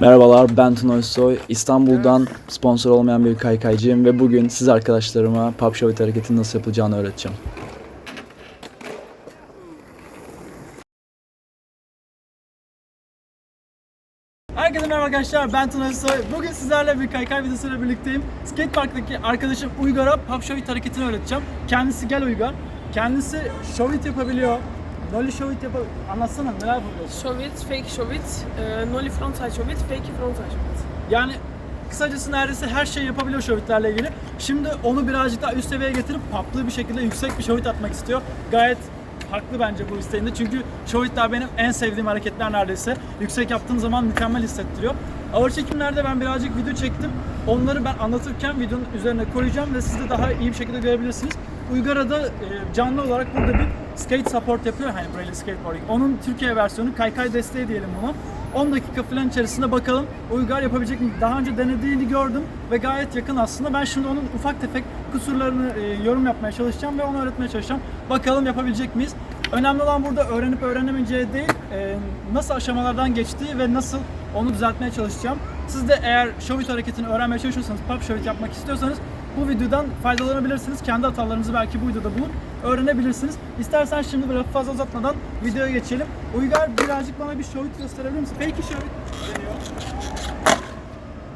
Merhabalar ben Tuna Özsoy. İstanbul'dan sponsor olmayan bir kaykaycıyım ve bugün siz arkadaşlarıma Pop Shove hareketinin nasıl yapılacağını öğreteceğim. Herkese merhaba arkadaşlar ben Tuna Özsoy. Bugün sizlerle bir kaykay videosuyla birlikteyim. Skatepark'taki arkadaşım Uygar'a Pop Shovit hareketini öğreteceğim. Kendisi gel Uygar. Kendisi Shovit yapabiliyor. Nolly Shovit yapabiliyor. Anlatsana neler yapabiliyorsun? Shovit, fake shovit, e, nollie frontside shovit, fake frontside shovit. Yani kısacası neredeyse her şeyi yapabiliyor Shovit'lerle ilgili. Şimdi onu birazcık daha üst seviyeye getirip paplı bir şekilde yüksek bir Shovit atmak istiyor. Gayet haklı bence bu isteğinde. Çünkü Shovit'ler benim en sevdiğim hareketler neredeyse. Yüksek yaptığım zaman mükemmel hissettiriyor. Ağır çekimlerde ben birazcık video çektim. Onları ben anlatırken videonun üzerine koyacağım ve siz de daha iyi bir şekilde görebilirsiniz. Uygar'a da e, canlı olarak burada bir skate support yapıyor hani Braille Skateboarding. Onun Türkiye versiyonu kaykay desteği diyelim buna. 10 dakika falan içerisinde bakalım Uygar yapabilecek mi? Daha önce denediğini gördüm ve gayet yakın aslında. Ben şimdi onun ufak tefek kusurlarını e, yorum yapmaya çalışacağım ve onu öğretmeye çalışacağım. Bakalım yapabilecek miyiz? Önemli olan burada öğrenip öğrenemeyeceği değil, e, nasıl aşamalardan geçtiği ve nasıl onu düzeltmeye çalışacağım. Siz de eğer Shovit hareketini öğrenmeye çalışıyorsanız, pop Shovit yapmak istiyorsanız bu videodan faydalanabilirsiniz. Kendi hatalarınızı belki bu videoda bulup öğrenebilirsiniz. İstersen şimdi böyle fazla uzatmadan videoya geçelim. Uygar birazcık bana bir Shovit gösterebilir misin? Fake Shovit deniyor.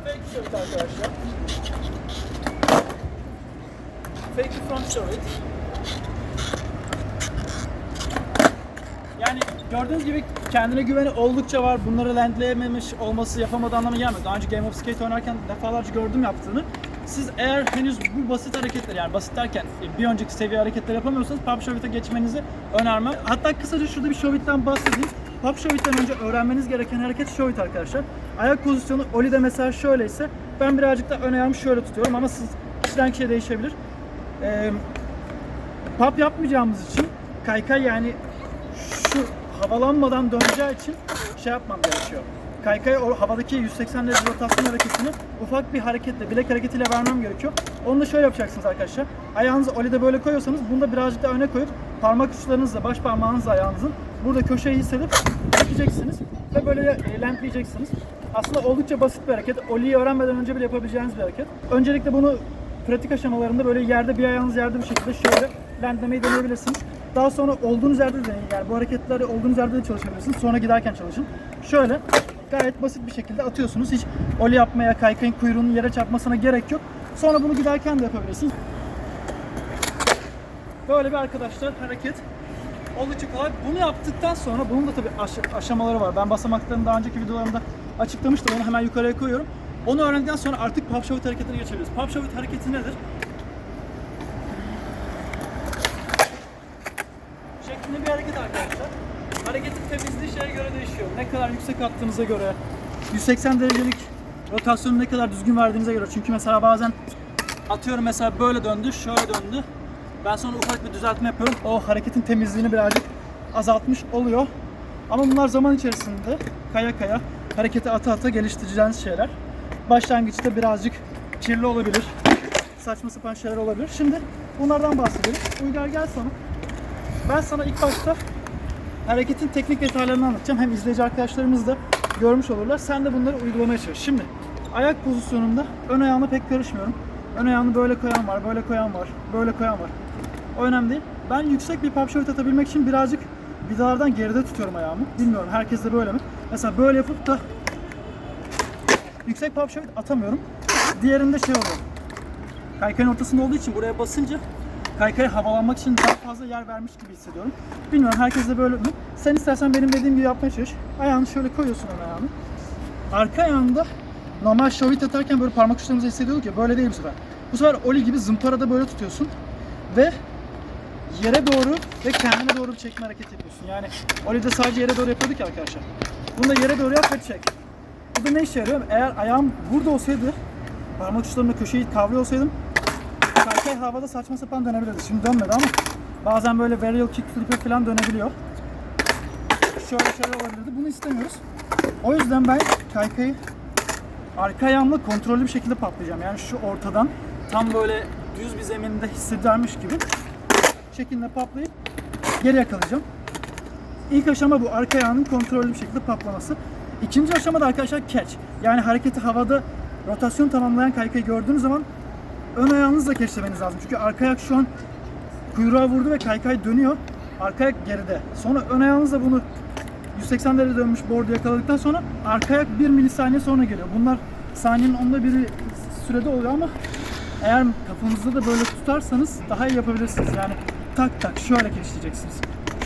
Fake Shovit arkadaşlar. Fake front Shovit. Yani gördüğünüz gibi kendine güveni oldukça var. Bunları landleyememiş olması yapamadığı anlamına gelmiyor. Daha önce Game of Skate oynarken defalarca gördüm yaptığını. Siz eğer henüz bu basit hareketler yani basit derken e, bir önceki seviye hareketler yapamıyorsanız Pop Shovit'e geçmenizi önermem. Hatta kısaca şurada bir Shovit'ten bahsedeyim. Pop Shovit'ten önce öğrenmeniz gereken hareket Shovit arkadaşlar. Ayak pozisyonu Oli'de mesela şöyleyse ben birazcık da ön ayağımı şöyle tutuyorum ama siz kişiden kişiye değişebilir. Ee, pop yapmayacağımız için kaykay yani şu havalanmadan döneceği için şey yapmam gerekiyor. Kaykaya o havadaki 180 derece rotasyon hareketini ufak bir hareketle, bilek hareketiyle vermem gerekiyor. Onu da şöyle yapacaksınız arkadaşlar. Ayağınızı olide böyle koyuyorsanız bunu da birazcık daha öne koyup parmak uçlarınızla, baş parmağınızla ayağınızın burada köşeyi hissedip çekeceksiniz ve böyle lentleyeceksiniz. Aslında oldukça basit bir hareket. Oli'yi öğrenmeden önce bile yapabileceğiniz bir hareket. Öncelikle bunu pratik aşamalarında böyle yerde bir ayağınız yerde bir şekilde şöyle lentlemeyi deneyebilirsiniz. Daha sonra olduğunuz yerde de deneyin. Yani bu hareketleri olduğunuz yerde de çalışabilirsiniz. Sonra giderken çalışın. Şöyle gayet basit bir şekilde atıyorsunuz. Hiç oli yapmaya, kaykayın kuyruğunun yere çarpmasına gerek yok. Sonra bunu giderken de yapabilirsiniz. Böyle bir arkadaşlar hareket oldukça kolay. Bunu yaptıktan sonra bunun da tabii aş- aşamaları var. Ben basamaklarını daha önceki videolarımda açıklamıştım. Onu hemen yukarıya koyuyorum. Onu öğrendikten sonra artık pop shovit hareketine geçebiliriz. Pop hareketi nedir? şeklinde bir hareket arkadaşlar. Hareketin temizliği şeye göre değişiyor. Yüksek attığınıza göre, 180 derecelik rotasyonu ne kadar düzgün verdiğinize göre. Çünkü mesela bazen atıyorum mesela böyle döndü, şöyle döndü. Ben sonra ufak bir düzeltme yapıyorum. O hareketin temizliğini birazcık azaltmış oluyor. Ama bunlar zaman içerisinde kaya kaya hareketi ata ata geliştireceğiniz şeyler. Başlangıçta birazcık kirli olabilir. Saçma sapan şeyler olabilir. Şimdi bunlardan bahsedelim. Uygar gel sana. Ben sana ilk başta hareketin teknik detaylarını anlatacağım. Hem izleyici arkadaşlarımız da görmüş olurlar. Sen de bunları uygulamaya çalış. Şimdi ayak pozisyonunda ön ayağına pek karışmıyorum. Ön ayağını böyle koyan var, böyle koyan var, böyle koyan var. O önemli değil. Ben yüksek bir pop shot atabilmek için birazcık vidalardan geride tutuyorum ayağımı. Bilmiyorum herkes de böyle mi? Mesela böyle yapıp da yüksek pop shot atamıyorum. Diğerinde şey oluyor. Kaykayın ortasında olduğu için buraya basınca kaykaya havalanmak için daha fazla yer vermiş gibi hissediyorum. Bilmiyorum herkes de böyle mi? Sen istersen benim dediğim gibi yapmaya çalış. Ayağını şöyle koyuyorsun ön ayağını. Arka ayağında normal şovit atarken böyle parmak uçlarımızı hissediyorduk ya böyle değil bu sefer. Bu sefer oli gibi zımparada böyle tutuyorsun ve yere doğru ve kendine doğru bir çekme hareketi yapıyorsun. Yani Oli'de sadece yere doğru yapıyorduk ya arkadaşlar. Bunu da yere doğru yap ve çek. Bu da ne işe yarıyor? Eğer ayağım burada olsaydı, parmak uçlarımla köşeyi kavruyor olsaydım havada saçma sapan dönebilirdi. Şimdi dönmedi ama bazen böyle varial kick flip'e falan dönebiliyor. Şöyle şöyle olabilirdi. Bunu istemiyoruz. O yüzden ben kaykayı arka ayağımla kontrollü bir şekilde patlayacağım. Yani şu ortadan tam böyle düz bir zeminde hissedermiş gibi şekilde patlayıp geri yakalayacağım. İlk aşama bu arka ayağının kontrollü bir şekilde patlaması. İkinci aşamada arkadaşlar catch. Yani hareketi havada rotasyon tamamlayan kaykayı gördüğünüz zaman ön ayağınızla catchlemeniz lazım. Çünkü arka ayak şu an kuyruğa vurdu ve kaykay dönüyor. Arka ayak geride. Sonra ön ayağınızla bunu 180 derece dönmüş board'u yakaladıktan sonra arka ayak 1 milisaniye sonra geliyor. Bunlar saniyenin onda biri sürede oluyor ama eğer kafanızda da böyle tutarsanız daha iyi yapabilirsiniz. Yani tak tak şöyle keşleyeceksiniz.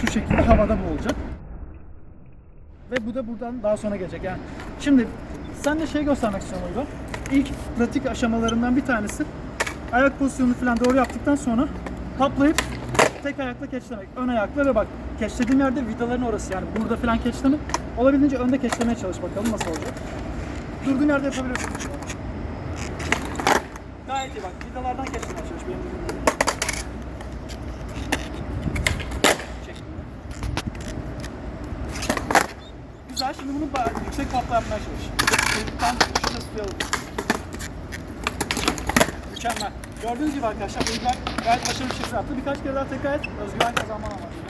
Şu şekilde havada bu olacak. Ve bu da buradan daha sonra gelecek. Yani şimdi sen de şey göstermek istiyorum. İlk pratik aşamalarından bir tanesi ayak pozisyonunu falan doğru yaptıktan sonra kaplayıp tek ayakla keçlemek. Ön ayakla ve bak keçlediğim yerde vidaların orası yani burada falan keçleme. Olabildiğince önde keçlemeye çalış bakalım nasıl olacak. Durduğun yerde yapabiliyorsun. Gayet iyi bak vidalardan keçlemeye çalış benim. Güzel şimdi bunu yüksek patla yapmaya çalış. Tam şurada tutuyalım. Mükemmel. Gördüğünüz gibi arkadaşlar Uygar gayet başarılı bir şekilde yaptı. Birkaç kere daha tekrar et. Özgüven kazanman amaçlı.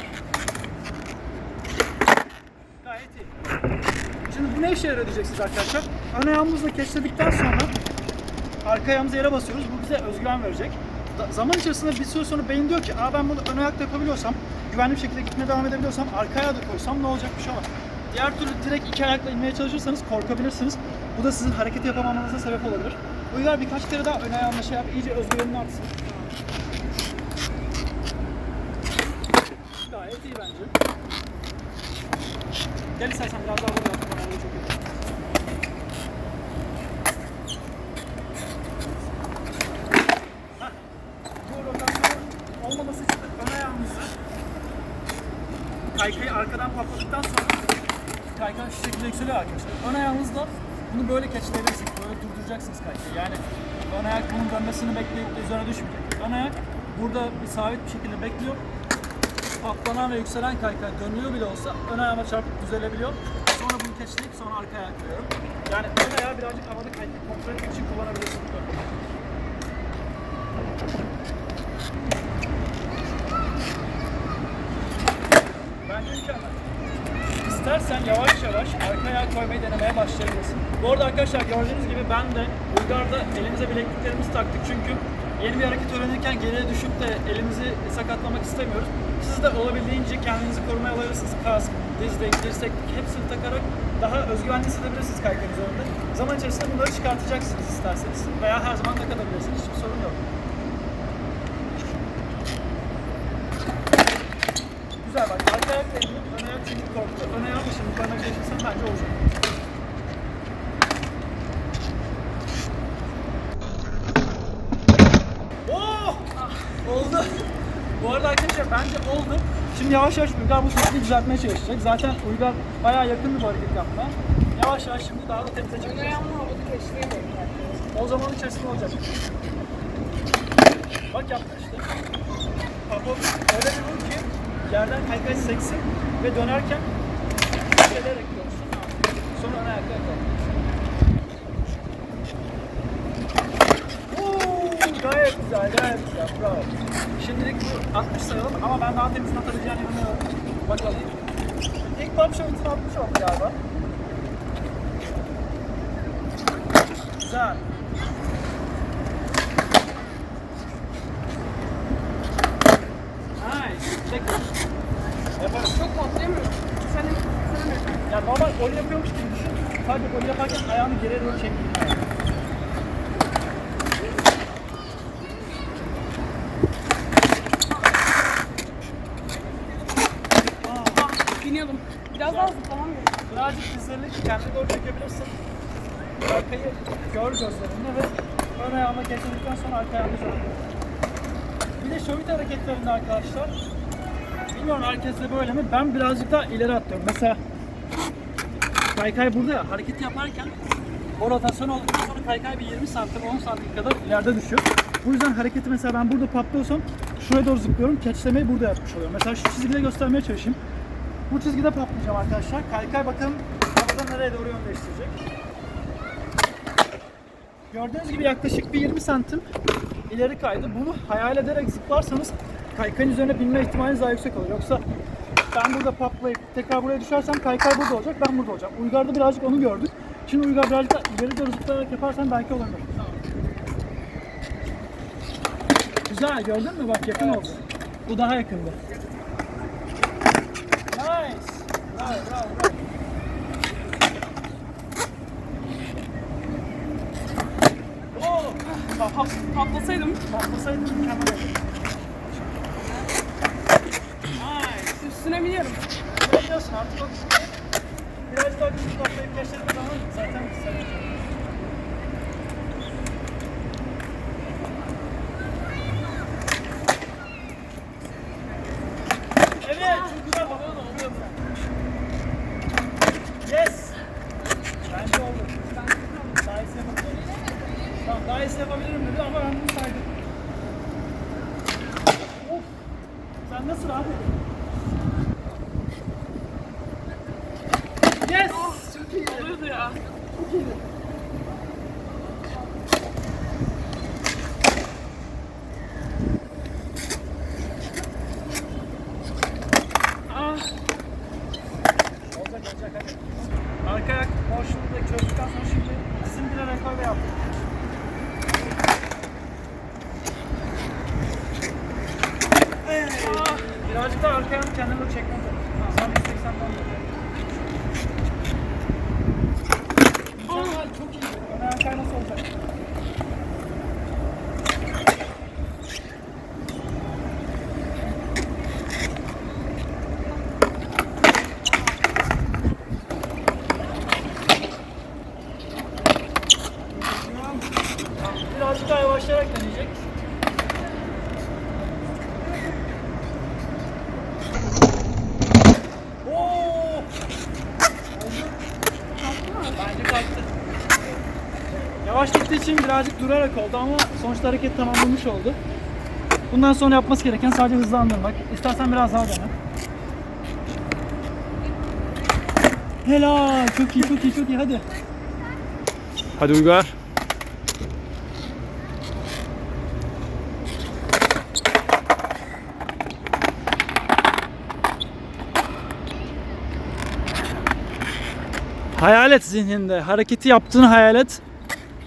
Gayet iyi. Şimdi bu ne işe yarıyor diyeceksiniz arkadaşlar. Ön ayağımızla keçledikten sonra arka ayağımızı yere basıyoruz. Bu bize özgüven verecek. Da- zaman içerisinde bir süre sonra beyin diyor ki Aa ben bunu ön ayakta yapabiliyorsam, güvenli bir şekilde gitmeye devam edebiliyorsam arka ayağı da koysam ne olacak bir şey olmaz. Diğer türlü direkt iki ayakla inmeye çalışırsanız korkabilirsiniz. Bu da sizin hareketi yapamamanıza sebep olabilir. Uygar birkaç kere daha ön ayağınla şey yap, iyice özgüvenin artsın. Gayet iyi bence. Gel istersen biraz daha yapalım. Bence çok iyi. Heh. Bu rotasyon olmaması kaykayı arkadan patladıktan sonra kaykay şu şekilde yükseliyor arkadaşlar. Ön ayağınızla bunu böyle keçilebilirsiniz. Durduracaksınız kaykayı. Yani ön ayak bunun dönmesini bekleyip de üzerine düşmeyecek. Ön ayak burada bir sabit bir şekilde bekliyor. Patlanan ve yükselen kaykay dönüyor bile olsa ön ayağıma çarpıp düzelebiliyor. Sonra bunu keçleyip sonra arka ayak koyuyorum. Yani ön ayağı birazcık havada kaykayı kontrol etmek için kullanabilirsiniz. Bence mükemmel. İstersen yavaş yavaş arka ayağı koymayı denemeye başlayabilirsin. Bu arada arkadaşlar gördüğünüz gibi ben de Uygar'da elimize bilekliklerimizi taktık çünkü yeni bir hareket öğrenirken geriye düşüp de elimizi sakatlamak istemiyoruz. Siz de olabildiğince kendinizi korumaya alabilirsiniz. Kask, dizlik, dirseklik hepsini takarak daha özgüvenli hissedebilirsiniz kaykayın üzerinde. Zaman içerisinde bunları çıkartacaksınız isterseniz veya her zaman takabilirsiniz. Hiçbir sorun yok. Güzel bak arka ayak elini ön ayak çünkü korktu. Ön ayak dışında yukarına geçirsen bence olacak. Oh! Oldu. Bu arada arkadaşlar bence oldu. Şimdi yavaş yavaş Uygar bu tekniği düzeltmeye çalışacak. Zaten Uygar bayağı yakındı bu hareket yapmaya. Yavaş yavaş şimdi daha da temize çekeceğiz. ayağımla havada kendimi. O zaman içerisinde olacak. Bak yaptın işte. Papo öyle bir vur ki yerden kaykay seksin ve dönerken gelerek dönsün. Sonra ön ayakta yakala. Oo, Gayet güzel, gayet güzel. Bravo. Şimdilik bu 60 sayalım ama ben daha temizini atabileceğine inanıyorum. Bakalım. İlk pump shot'unu 60 oldu galiba. Güzel. Nice. Tekrar. Yaparım. Çok patlayamıyorum. Sen de sen de. Ya normal gol yapıyormuş gibi düşün. Sadece gol yaparken ayağını geriye doğru çektiğin Biniyordum. Biraz daha zıplamam gerekiyor. Birazcık dizlerini kendine doğru çekebilirsin. Arkayı gör gözlerinde ve ön ayağına getirdikten sonra arka ayağını üzerine. Bir de şovit hareketlerinde arkadaşlar. Bilmiyorum herkes de böyle mi? Ben birazcık daha ileri atlıyorum. Mesela kaykay burada ya hareket yaparken o rotasyon olduktan sonra kaykay bir 20 santim 10 santim kadar ileride düşüyor. Bu yüzden hareketi mesela ben burada patlıyorsam şuraya doğru zıplıyorum. Catchlemeyi burada yapmış oluyorum. Mesela şu çizgide göstermeye çalışayım. Bu çizgide patlayacağım arkadaşlar. Kaykay bakalım havada nereye doğru yön değiştirecek. Gördüğünüz gibi yaklaşık bir 20 santim ileri kaydı. Bunu hayal ederek zıplarsanız kaykayın üzerine binme ihtimaliniz daha yüksek olur. Yoksa Ben burada patlayıp tekrar buraya düşersem kaykay burada olacak, ben burada olacağım. Uygar'da birazcık onu gördük. Şimdi Uygar birazcık da ileri doğru zıplayarak yaparsan belki olabilir. Güzel gördün mü bak yakın oldu. Bu daha yakındı. Patlasaydım. patlasaydı mükemmel. Nice. Üstüne biniyorum. Biliyorsun artık o biraz daha güçlü toplayıp geçtiğimiz zaman zaten sen Evet, çok güzel bak. Yes. Bence oldu. Daha iyisi yapabilirim. Tamam, daha iyisi yapabilirim dedi ama ben bunu saydım. Of. Sen nasıl abi? Yes! Çok iyi oluyordu ya. Ah, Olacak olacak hadi. Arka ayak boşluğunu da çözdükten sonra şimdi bizim bir rekor yaptık. ah. Birazcık da arkaya kendimi böyle çekmem lazım. Tam 180'den de. Mükemmel, çok iyi. Ön ayak nasıl olacak? Birazcık daha yavaşlayarak deneyecek. Oo! Bence kalktı. Yavaş gittiği için birazcık durarak oldu ama sonuçta hareket tamamlanmış oldu. Bundan sonra yapması gereken sadece hızlandırmak. İstersen biraz daha dene. Helal. Çok iyi, çok iyi, çok iyi. Hadi. Hadi Uygar. Hayal et zihninde. Hareketi yaptığını hayal et.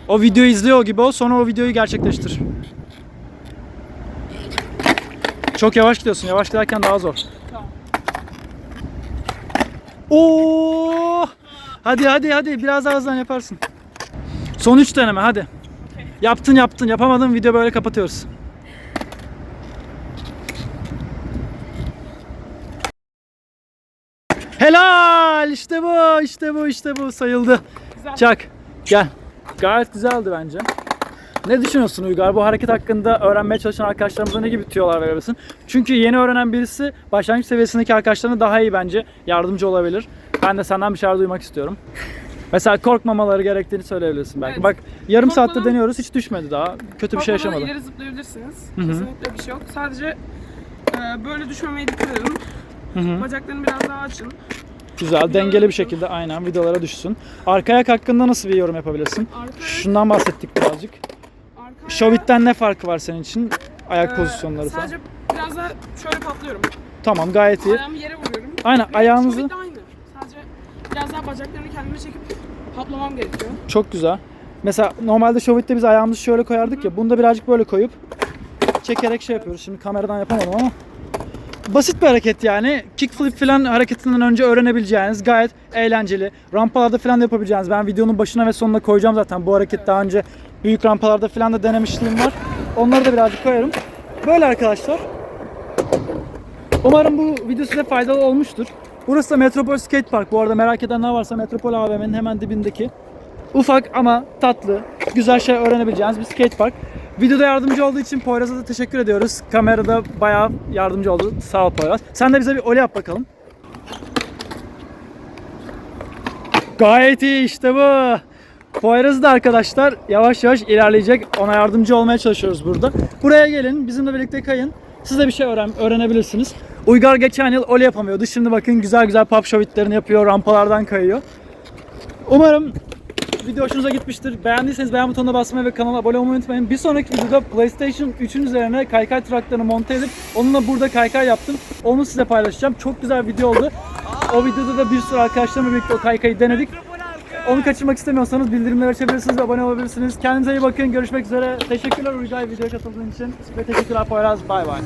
O videoyu izliyor gibi ol. Sonra o videoyu gerçekleştir. Çok yavaş gidiyorsun. Yavaş giderken daha zor. Oo! Hadi hadi hadi biraz daha hızlan yaparsın. Son 3 deneme hadi. Yaptın yaptın yapamadın video böyle kapatıyoruz. Helal işte bu işte bu işte bu sayıldı. Güzel. Çak gel. Gayet güzeldi bence. Ne düşünüyorsun Uygar? Bu hareket hakkında öğrenmeye çalışan arkadaşlarımıza ne gibi tüyolar verebilirsin? Çünkü yeni öğrenen birisi başlangıç seviyesindeki arkadaşlarına daha iyi bence yardımcı olabilir. Ben de senden bir şeyler duymak istiyorum. Mesela korkmamaları gerektiğini söyleyebilirsin belki. Evet. Bak yarım saatte Korkmadan- deniyoruz hiç düşmedi daha. Kötü bir şey Korkmadan yaşamadı. ileri zıplayabilirsiniz. hı. Kesinlikle bir şey yok. Sadece e, böyle düşmemeye dikkat edin. Hı hı. Bacaklarını biraz daha açın. Güzel dengeli bir şekilde aynen vidalara düşsün. Arka ayak hakkında nasıl bir yorum yapabilirsin? Arka, Şundan bahsettik birazcık. arka Şovit'ten ne farkı var senin için? Ayak e, pozisyonları falan. Sadece biraz daha şöyle patlıyorum. Tamam gayet iyi. Ayağımı yere vuruyorum. Aynen, Ve ayağınızı- Şovit aynı. Sadece biraz daha bacaklarını kendime çekip haplamam gerekiyor. Çok güzel. Mesela normalde Şovit'te biz ayağımızı şöyle koyardık ya. Bunda birazcık böyle koyup çekerek şey yapıyoruz. Şimdi kameradan yapamadım ama basit bir hareket yani. Kickflip falan hareketinden önce öğrenebileceğiniz gayet eğlenceli. Rampalarda falan da yapabileceğiniz. Ben videonun başına ve sonuna koyacağım zaten. Bu hareket daha önce büyük rampalarda falan da denemişliğim var. Onları da birazcık koyarım. Böyle arkadaşlar. Umarım bu video size faydalı olmuştur. Burası da Metropol Skate Park. Bu arada merak edenler varsa Metropol AVM'nin hemen dibindeki ufak ama tatlı, güzel şey öğrenebileceğiniz bir skate park. Videoda yardımcı olduğu için Poyraz'a da teşekkür ediyoruz. Kamerada bayağı yardımcı oldu. Sağ ol Poyraz. Sen de bize bir oley yap bakalım. Gayet iyi işte bu. Poyraz da arkadaşlar yavaş yavaş ilerleyecek. Ona yardımcı olmaya çalışıyoruz burada. Buraya gelin, bizimle birlikte kayın. Siz de bir şey öğren öğrenebilirsiniz. Uygar geçen yıl oley yapamıyordu. Şimdi bakın güzel güzel pop showitlerini yapıyor, rampalardan kayıyor. Umarım video hoşunuza gitmiştir. Beğendiyseniz beğen butonuna basmayı ve kanala abone olmayı unutmayın. Bir sonraki videoda PlayStation 3'ün üzerine kaykay traklarını monte edip onunla burada kaykay yaptım. Onu size paylaşacağım. Çok güzel bir video oldu. O videoda da bir sürü arkadaşlarımla birlikte o kaykayı denedik. Onu kaçırmak istemiyorsanız bildirimleri açabilirsiniz ve abone olabilirsiniz. Kendinize iyi bakın. Görüşmek üzere. Teşekkürler Uygar videoya katıldığın için. Ve teşekkürler Poyraz. Bay bay.